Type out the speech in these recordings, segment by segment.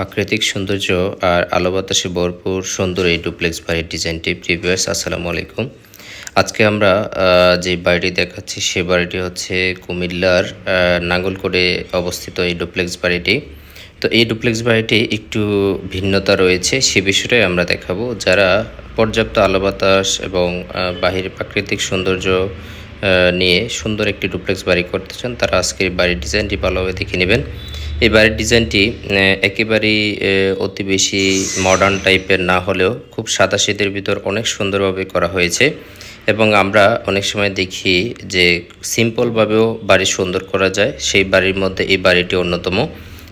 প্রাকৃতিক সৌন্দর্য আর আলো বাতাসে ভরপুর সুন্দর এই ডুপ্লেক্স বাড়ির ডিজাইনটি প্রিভিয়াস আসসালামু আলাইকুম। আজকে আমরা যে বাড়িটি দেখাচ্ছি সে বাড়িটি হচ্ছে কুমিল্লার নাঙ্গলকোটে অবস্থিত এই ডুপ্লেক্স বাড়িটি। তো এই ডুপ্লেক্স বাড়িটি একটু ভিন্নতা রয়েছে সে বিষয়টাই আমরা দেখাবো। যারা পর্যাপ্ত আলো বাতাস এবং আহ, বাহিরের প্রাকৃতিক সৌন্দর্য নিয়ে সুন্দর একটি ডুপ্লেক্স বাড়ি করতে চান তারা আজকের বাড়ির ডিজাইনটি ভালোভাবে দেখে নেবেন। এই বাড়ির ডিজাইনটি একেবারেই অতি বেশি মডার্ন টাইপের না হলেও খুব সাদা শীতের ভিতর অনেক সুন্দরভাবে করা হয়েছে। এবং আমরা অনেক সময় দেখি যে সিম্পলভাবেও বাড়ি সুন্দর করা যায়, সেই বাড়ির মধ্যে এই বাড়িটি অন্যতম।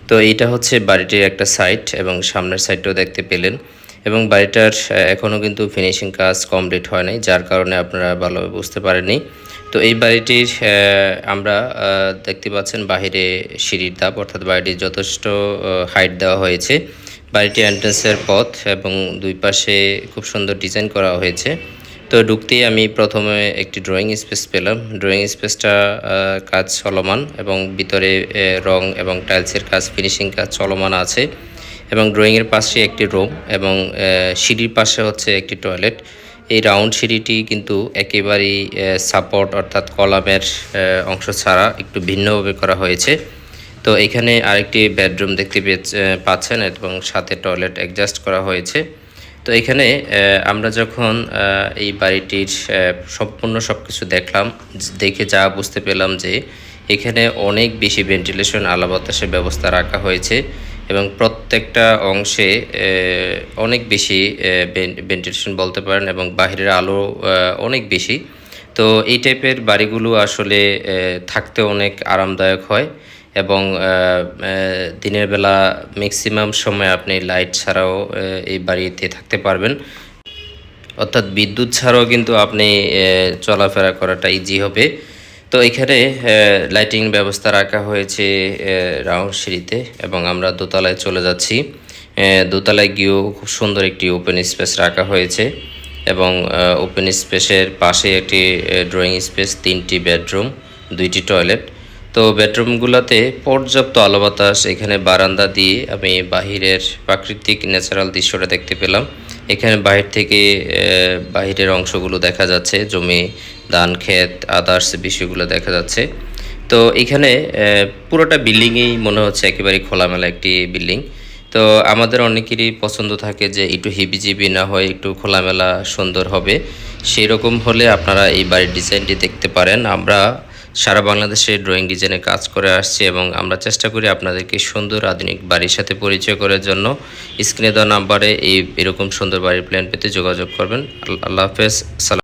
তো এটা হচ্ছে বাড়িটির একটা সাইট এবং সামনের সাইডটাও দেখতে পেলেন। এবং বাড়িটার এখনও কিন্তু ফিনিশিং কাজ কমপ্লিট হয় নাই, যার কারণে আপনারা ভালোভাবে বুঝতে পারেননি। তো এই বাড়িটির আমরা দেখতে পাচ্ছেন বাহিরে সিঁড়ির ধাপ, অর্থাৎ বাড়িটির যথেষ্ট হাইট দেওয়া হয়েছে। বাড়িটি এন্ট্রেন্সের পথ এবং দুই পাশে খুব সুন্দর ডিজাইন করা হয়েছে। তো ঢুকতেই আমি প্রথমে একটি ড্রয়িং স্পেস পেলাম। ড্রয়িং স্পেসটা কাজ চলমান এবং ভিতরে রং এবং টাইলসের কাজ ফিনিশিং কাজ চলমান আছে। এবং ড্রয়িংয়ের পাশে একটি রুম এবং সিঁড়ির পাশে হচ্ছে একটি টয়লেট। এই রাউন্ড সিঁড়িটি কিন্তু একেবারেই সাপোর্ট অর্থাৎ কলামের অংশ ছাড়া একটু ভিন্নভাবে করা হয়েছে। তো এখানে আরেকটি বেডরুম দেখতে পাচ্ছেন এবং সাথে টয়লেট অ্যাডজাস্ট করা হয়েছে। তো এখানে আমরা যখন এই বাড়িটির সম্পূর্ণ সব কিছু দেখলাম, দেখে যা বুঝতে পেলাম যে এখানে অনেক বেশি ভেন্টিলেশন আলো বাতাসের ব্যবস্থা রাখা হয়েছে। এবং প্রত্যেকটা অংশে অনেক বেশি ভেন্টিলেশন বলতে পারেন এবং বাইরের আলো অনেক বেশি। তো এই টাইপের বাড়িগুলো আসলে থাকতে অনেক আরামদায়ক হয় এবং দিনের বেলা ম্যাক্সিমাম সময় আপনি লাইট ছাড়াও এই বাড়িতে থাকতে পারবেন। অর্থাৎ বিদ্যুৎ ছাড়াও কিন্তু আপনি চলাফেরা করাটা ইজি হবে। তো এখানে লাইটিং ব্যবস্থা রাখা হয়েছে রাউন্ড সিঁড়িতে এবং আমরা দোতলায় চলে যাচ্ছি। দোতলায় গিয়েও খুব সুন্দর একটি ওপেন স্পেস রাখা হয়েছে এবং ওপেন স্পেসের পাশে একটি ড্রয়িং স্পেস তিনটি বেডরুম দুইটি টয়লেট তো বেডরুমগুলোতে পর্যাপ্ত আলো বাতাস এখানে বারান্দা দিয়ে আমি বাহিরের প্রাকৃতিক ন্যাচারাল দৃশ্যটা দেখতে পেলাম। এখানে বাহির থেকে বাহিরের অংশগুলো দেখা যাচ্ছে, জমি, ধান, ক্ষেত আদার্স বিষয়গুলো দেখা যাচ্ছে। তো এখানে পুরোটা বিল্ডিংই মনে হচ্ছে একেবারে খোলামেলা একটি বিল্ডিং। তো আমাদের অনেকেরই পছন্দ থাকে যে একটু হিবিজিবি না হয়, একটু খোলামেলা সুন্দর হবে। সেই রকম হলে আপনারা এই বাড়ির ডিজাইনটি দেখতে পারেন। আমরা সারা বাংলাদেশে ড্রয়িং ডিজাইনে কাজ করে আসছি এবং আমরা চেষ্টা করি আপনাদেরকে সুন্দর আধুনিক বাড়ির সাথে পরিচয় করার জন্য। স্ক্রিনে দেওয়া নাম্বারে এই এরকম সুন্দর বাড়ির প্ল্যান পেতে যোগাযোগ করবেন। আল্লাহ হাফেজ। সালাম